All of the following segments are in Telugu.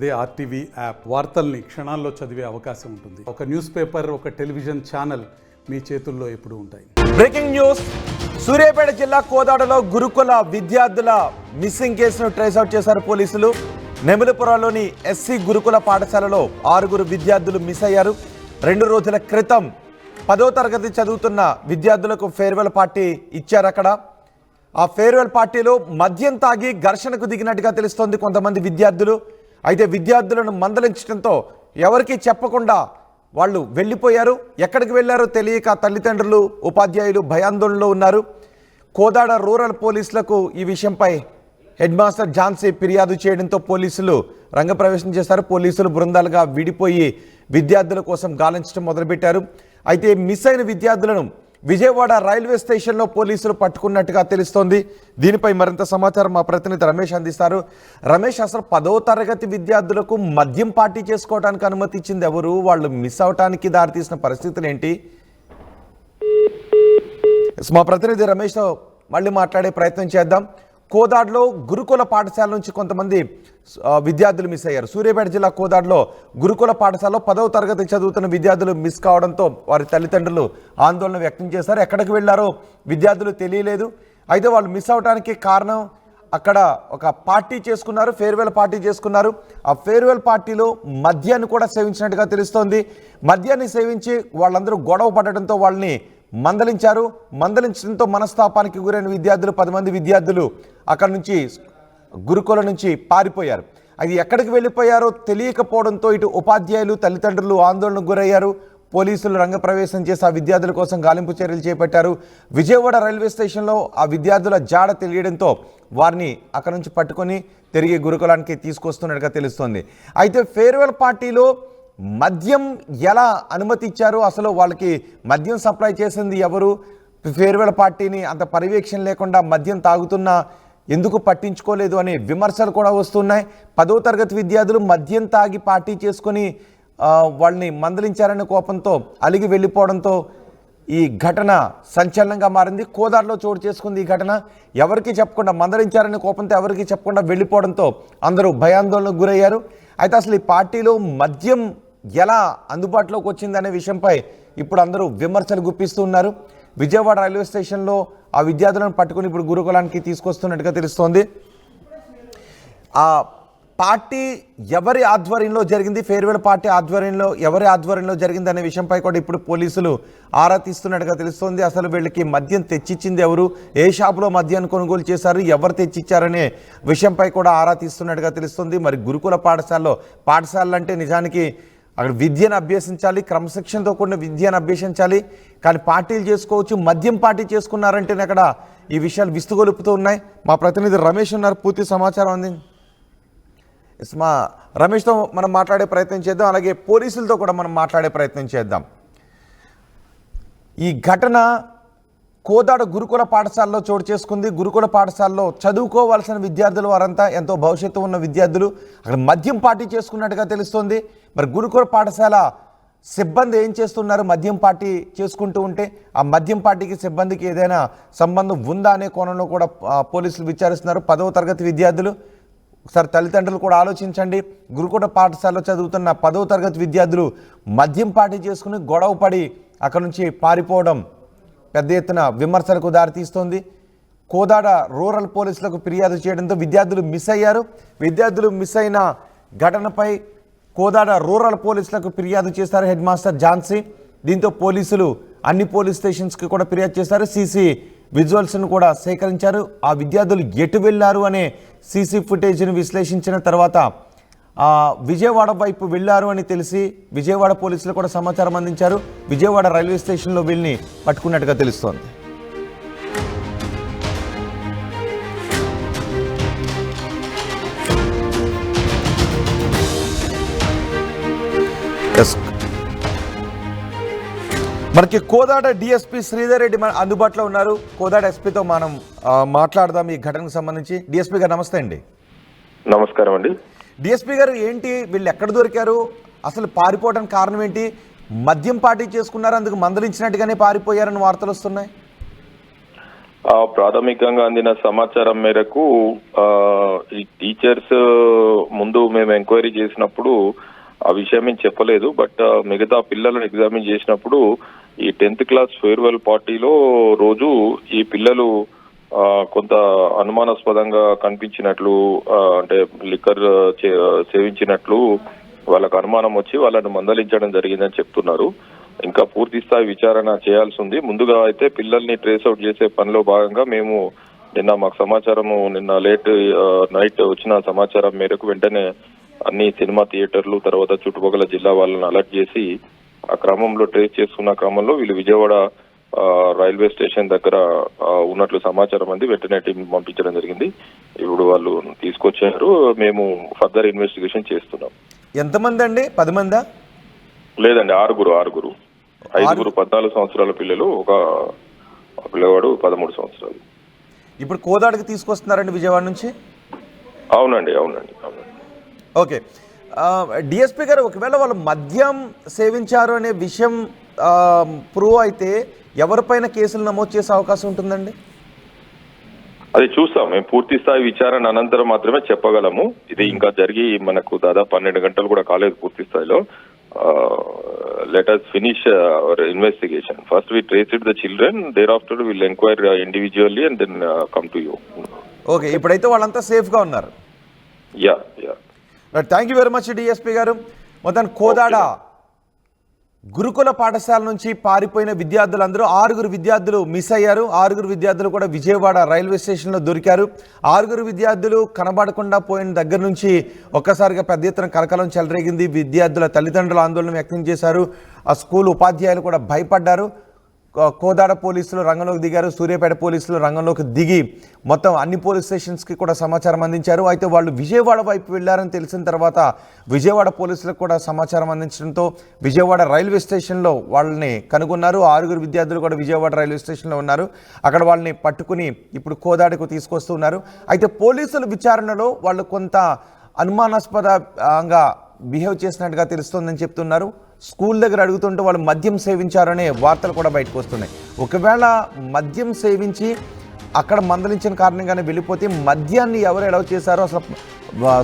అదే ఆర్టీవీ యాప్ వార్తల్ని క్షణాల్లో చదివే అవకాశం ఉంటుంది. ఒక న్యూస్ పేపర్ ఒక టెలివిజన్ ఛానల్ మీ చేతుల్లో ఎప్పుడు ఉంటాయి. Breaking news. సూర్యాపేట జిల్లా కోదాడలో గురుకుల విద్యార్థుల మిస్సింగ్ కేసును ట్రేస్ అవుట్ చేశారు పోలీసులు. నెమిలిపురంలోని ఎస్సీ గురుకుల పాఠశాలలో ఆరుగురు విద్యార్థులు మిస్ అయ్యారు. రెండు రోజుల క్రితం పదో తరగతి చదువుతున్న విద్యార్థులకు ఫేర్వెల్ పార్టీ ఇచ్చారు అక్కడ. ఆ ఫేర్వెల్ పార్టీలో మద్యం తాగి ఘర్షణకు దిగినట్టుగా తెలుస్తోంది కొంతమంది విద్యార్థులు. అయితే విద్యార్థులను మందలించడంతో ఎవరికీ చెప్పకుండా వాళ్ళు వెళ్ళిపోయారు. ఎక్కడికి వెళ్ళారో తెలియక తల్లిదండ్రులు ఉపాధ్యాయులు భయాందోళనలో ఉన్నారు. కోదాడ రూరల్ పోలీసులకు ఈ విషయంపై హెడ్ మాస్టర్ ఝాన్సీ ఫిర్యాదు చేయడంతో పోలీసులు రంగప్రవేశం చేశారు. పోలీసులు బృందాలుగా విడిపోయి విద్యార్థుల కోసం గాలించడం మొదలుపెట్టారు. అయితే మిస్ అయిన విద్యార్థులను విజయవాడ రైల్వే స్టేషన్లో పోలీసులు పట్టుకున్నట్టుగా తెలుస్తోంది. దీనిపై మరింత సమాచారం మా ప్రతినిధి రమేష్ అందిస్తారు. రమేష్ అసలు పదో తరగతి విద్యార్థులకు మద్యం పార్టీ చేసుకోవడానికి అనుమతి ఇచ్చింది ఎవరు? వాళ్ళు మిస్ అవటానికి దారితీసిన పరిస్థితులు ఏంటి? మా ప్రతినిధి రమేష్తో మళ్ళీ మాట్లాడే ప్రయత్నం చేద్దాం. కోదాడ్లో గురుకుల పాఠశాల నుంచి కొంతమంది విద్యార్థులు మిస్ అయ్యారు. సూర్యాపేట జిల్లా కోదాడ్లో గురుకుల పాఠశాలలో పదవ తరగతి చదువుతున్న విద్యార్థులు మిస్ కావడంతో వారి తల్లిదండ్రులు ఆందోళన వ్యక్తం చేశారు. ఎక్కడికి వెళ్ళారో విద్యార్థులు తెలియలేదు. అయితే వాళ్ళు మిస్ అవడానికి కారణం అక్కడ ఒక పార్టీ చేసుకున్నారు ఫేర్వెల్ పార్టీ చేసుకున్నారు. ఆ ఫేర్వెల్ పార్టీలో మద్యాన్ని కూడా సేవించినట్టుగా తెలుస్తోంది. మద్యాన్ని సేవించి వాళ్ళందరూ గొడవ పడడంతో వాళ్ళని మందలించారు. మందలించడంతో మనస్తాపానికి గురైన విద్యార్థులు పది మంది విద్యార్థులు అక్కడ నుంచి గురుకుల నుంచి పారిపోయారు. అది ఎక్కడికి వెళ్ళిపోయారో తెలియకపోవడంతో ఇటు ఉపాధ్యాయులు తల్లిదండ్రులు ఆందోళనకు గురయ్యారు. పోలీసులు రంగప్రవేశం చేసి ఆ విద్యార్థుల కోసం గాలింపు చర్యలు చేపట్టారు. విజయవాడ రైల్వే స్టేషన్లో ఆ విద్యార్థుల జాడ తెలియడంతో వారిని అక్కడ నుంచి పట్టుకొని తిరిగి గురుకులానికి తీసుకొస్తున్నట్టుగా తెలుస్తోంది. అయితే ఫేర్వెల్ పార్టీలో మద్యం ఎలా అనుమతిచ్చారు అసలు వాళ్ళకి మద్యం సప్లై చేసింది ఎవరు? ఫేర్వెల్ పార్టీని అంత పర్యవేక్షణ లేకుండా మద్యం తాగుతున్నా ఎందుకు పట్టించుకోలేదు అనే విమర్శలు కూడా వస్తున్నాయి. పదో తరగతి విద్యార్థులు మద్యం తాగి పార్టీ చేసుకొని వాళ్ళని మందలించారనే కోపంతో అలిగి వెళ్ళిపోవడంతో ఈ ఘటన సంచలనంగా మారింది. కోదాడలో చోటు చేసుకుంది ఈ ఘటన. ఎవరికి చెప్పకుండా మందలించారనే కోపంతో ఎవరికి చెప్పకుండా వెళ్ళిపోవడంతో అందరూ భయాందోళనకు గురయ్యారు. అయితే అసలు ఈ పార్టీలో మద్యం ఎలా అందుబాటులోకి వచ్చిందనే విషయంపై ఇప్పుడు అందరూ విమర్శలు గుప్పిస్తూ ఉన్నారు. విజయవాడ రైల్వే స్టేషన్లో ఆ విద్యార్థులను పట్టుకుని ఇప్పుడు గురుకులానికి తీసుకొస్తున్నట్టుగా తెలుస్తోంది. ఆ పార్టీ ఎవరి ఆధ్వర్యంలో జరిగింది? ఫేర్వెల్ పార్టీ ఆధ్వర్యంలో ఎవరి ఆధ్వర్యంలో జరిగింది అనే విషయంపై కూడా ఇప్పుడు పోలీసులు ఆరా తీస్తున్నట్టుగా తెలుస్తోంది. అసలు వీళ్ళకి మద్యం తెచ్చిచ్చింది ఎవరు? ఏ షాపులో మద్యాన్ని కొనుగోలు చేశారు? ఎవరు తెచ్చిచ్చారనే విషయంపై కూడా ఆరా తీస్తున్నట్టుగా తెలుస్తుంది. మరి గురుకుల పాఠశాలలో పాఠశాలలు అంటే నిజానికి అక్కడ విద్యను అభ్యసించాలి క్రమశిక్షణతో కూడిన విద్యను అభ్యసించాలి. కానీ పార్టీలు చేసుకోవచ్చు మద్యం పార్టీ చేసుకున్నారంటేనే అక్కడ ఈ విషయాలు విస్తుగొలుపుతూ ఉన్నాయి. మా ప్రతినిధి రమేష్ ఉన్నారు పూర్తి సమాచారం అంది. మా రమేష్తో మనం మాట్లాడే ప్రయత్నం చేద్దాం అలాగే పోలీసులతో కూడా మనం మాట్లాడే ప్రయత్నం చేద్దాం. ఈ ఘటన కోదాడ గురుకుల పాఠశాలలో చోటు చేసుకుంది. గురుకుల పాఠశాలలో చదువుకోవాల్సిన విద్యార్థులు వారంతా ఎంతో భవిష్యత్తు ఉన్న విద్యార్థులు అక్కడ మద్యం పార్టీ చేసుకున్నట్టుగా తెలుస్తోంది. మరి గురుకుల పాఠశాల సిబ్బంది ఏం చేస్తున్నారు? మద్యం పార్టీ చేసుకుంటూ ఉంటే ఆ మద్యం పార్టీకి సిబ్బందికి ఏదైనా సంబంధం ఉందా అనే కోణంలో కూడా పోలీసులు విచారిస్తున్నారు. పదవ తరగతి విద్యార్థులు ఒకసారి తల్లిదండ్రులు కూడా ఆలోచించండి. గురుకుల పాఠశాలలో చదువుతున్న పదవ తరగతి విద్యార్థులు మద్యం పార్టీ చేసుకుని గొడవ పడి అక్కడ నుంచి పారిపోవడం పెద్ద ఎత్తున విమర్శలకు దారితీస్తోంది. కోదాడ రూరల్ పోలీసులకు ఫిర్యాదు చేయడంతో విద్యార్థులు మిస్ అయ్యారు. విద్యార్థులు మిస్ అయిన ఘటనపై కోదాడ రూరల్ పోలీసులకు ఫిర్యాదు చేశారు హెడ్ మాస్టర్ ఝాన్సీ. దీంతో పోలీసులు అన్ని పోలీస్ స్టేషన్స్కి కూడా ఫిర్యాదు చేశారు. సీసీ విజువల్స్ను కూడా సేకరించారు. ఆ విద్యార్థులు ఎటు వెళ్ళారు అనే సీసీ ఫుటేజ్ను విశ్లేషించిన తర్వాత విజయవాడ వైపు వెళ్ళారు అని తెలిసి విజయవాడ పోలీసులు కూడా సమాచారం అందించారు. విజయవాడ రైల్వే స్టేషన్లో వీళ్ళని పట్టుకున్నట్టుగా తెలుస్తోంది. మనకి కోదాడ డిఎస్పీ శ్రీధర్ రెడ్డి మన అందుబాటులో ఉన్నారు. కోదాడ ఎస్పీతో మనం మాట్లాడదాం ఈ ఘటనకు సంబంధించి. డిఎస్పీ గారు నమస్తే అండి. నమస్కారం అండి. డిఎస్పీ గారు ఏంటి? వీళ్ళు ఎక్కడ దొరికారు? అసలు పారిపోవడానికి కారణం ఏంటి? మద్యం పార్టీ చేసుకున్నారు అందుకు మందలించినట్టుగానే పారిపోయారని వార్తలు వస్తున్నాయి. ప్రాథమికంగా అందిన సమాచారం మేరకు ఈ టీచర్స్ ముందు మేము ఎంక్వైరీ చేసినప్పుడు ఆ విషయం మేము చెప్పలేదు బట్ మిగతా పిల్లలను ఎగ్జామిన్ చేసినప్పుడు ఈ టెన్త్ క్లాస్ ఫేర్వెల్ పార్టీలో రోజు ఈ పిల్లలు కొంత అనుమానాస్పదంగా కనిపించినట్లు అంటే లిక్కర్ సేవించినట్లు వాళ్ళకు అనుమానం వచ్చి వాళ్ళని మందలించడం జరిగిందని చెప్తున్నారు. ఇంకా పూర్తి స్థాయి విచారణ చేయాల్సి ఉంది. ముందుగా అయితే పిల్లల్ని ట్రేస్ అవుట్ చేసే పనిలో భాగంగా మేము నిన్న మాకు సమాచారము నిన్న లేట్ నైట్ వచ్చిన సమాచారం మేరకు వెంటనే అన్ని సినిమా థియేటర్లు తర్వాత చుట్టుపక్కల జిల్లా వాళ్ళని అలర్ట్ చేసి ఆ క్రమంలో ట్రేస్ చేసుకున్న క్రమంలో వీళ్ళు విజయవాడ రైల్వే స్టేషన్ దగ్గర ఉన్నట్లు సమాచారం అంది. వెంటనే టీం పంపించడం జరిగింది. ఇప్పుడు వాళ్ళు తీసుకొచ్చారు. మేము ఫర్దర్ ఇన్వెస్టిగేషన్ చేస్తున్నాం. ఎంతమంది అండి పది మందా లేదండి ఆరుగురు ఆరుగురు. ఐదుగురు పద్నాలుగు సంవత్సరాల పిల్లలు ఒక ఒక పిల్లవాడు పదమూడు సంవత్సరాలు. ఇప్పుడు కోదాడికి తీసుకొస్తున్నారండి విజయవాడ నుంచి? అవునండి అవునండి అవునండి. ఓకే. డిఎస్పీ గారు ఒకవేళ వాళ్ళు మద్యం సేవించారు అనే విషయం ప్రూవ్ అయితే ఎవరిపైన కేసులు నమోదు చేసే అవకాశం ఉంటుందండి? అది చూస్తాం. మేము పూర్తి స్థాయి విచారణ అనంతరం మాత్రమే చెప్పగలము. ఇది ఇంకా జరిగి మనకు దాదాపు పన్నెండు గంటలు కూడా కాలేదు పూర్తి స్థాయిలో. Let us finish our investigation first we trace it the children thereafter will enquire individually and then come to you okay ఇప్పుడైతే వాళ్ళంతా సేఫ్గా ఉన్నారు. Yeah yeah thank you very much DSP గారు. మొత్తం కోదాడ గురుకుల పాఠశాల నుంచి పారిపోయిన విద్యార్థులందరూ ఆరుగురు విద్యార్థులు మిస్ అయ్యారు. ఆరుగురు విద్యార్థులు కూడా విజయవాడ రైల్వే స్టేషన్లో దొరికారు. ఆరుగురు విద్యార్థులు కనబడకుండా పోయిన దగ్గర నుంచి ఒక్కసారిగా పెద్ద ఎత్తున కలకలం చెలరేగింది. విద్యార్థుల తల్లిదండ్రులు ఆందోళన వ్యక్తం చేశారు. ఆ స్కూల్ ఉపాధ్యాయులు కూడా భయపడ్డారు. కోదాడ పోలీసులు రంగంలోకి దిగారు. సూర్యాపేట పోలీసులు రంగంలోకి దిగి మొత్తం అన్ని పోలీస్ స్టేషన్స్కి కూడా సమాచారం అందించారు. అయితే వాళ్ళు విజయవాడ వైపు వెళ్ళారని తెలిసిన తర్వాత విజయవాడ పోలీసులకు కూడా సమాచారం అందించడంతో విజయవాడ రైల్వే స్టేషన్లో వాళ్ళని కనుగొన్నారు. ఆరుగురు విద్యార్థులు కూడా విజయవాడ రైల్వే స్టేషన్లో ఉన్నారు. అక్కడ వాళ్ళని పట్టుకుని ఇప్పుడు కోదాడకు తీసుకొస్తున్నారు అయితే పోలీసుల విచారణలో వాళ్ళు కొంత అనుమానాస్పదంగా బిహేవ్ చేసినట్టుగా తెలుస్తోందని చెప్తున్నారు. స్కూల్ దగ్గర అడుగుతుంటే వాళ్ళు మద్యం సేవించారనే వార్తలు కూడా బయటకు వస్తున్నాయి. ఒకవేళ మద్యం సేవించి అక్కడ మందలించిన కారణంగానే వెళ్ళిపోతే మద్యాన్ని ఎవరు ఎలా చేశారో? అసలు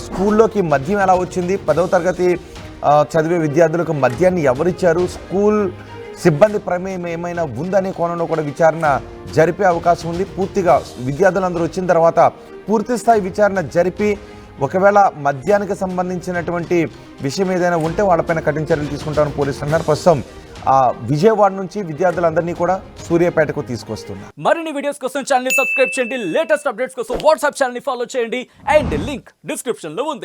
స్కూల్లోకి మద్యం ఎలా వచ్చింది? పదవ తరగతి చదివే విద్యార్థులకు మద్యాన్ని ఎవరిచ్చారు స్కూల్ సిబ్బంది ప్రమేయం ఏమైనా ఉందనే కోణంలో కూడా విచారణ జరిపే అవకాశం ఉంది. పూర్తిగా విద్యార్థులందరూ వచ్చిన తర్వాత పూర్తి స్థాయి విచారణ జరిపి ఒకవేళ మద్యానికి సంబంధించినటువంటి విషయం ఏదైనా ఉంటే వాళ్ళపైన కఠిన చర్యలు తీసుకుంటామని పోలీసులు అన్నారు. ప్రస్తుతం ఆ, విజయవాడ నుంచి విద్యార్థులందరినీ కూడా సూర్యాపేటకు తీసుకొస్తున్నారు. మరిన్ని వీడియోస్ కోసం ఛానల్ సబ్స్క్రైబ్ చేయండి. లేటెస్ట్ అప్డేట్స్ కోసం వాట్సాప్ ఛానల్ ఫాలో చేయండి. అండ్ లింక్ డిస్క్రిప్షన్లో ఉంది.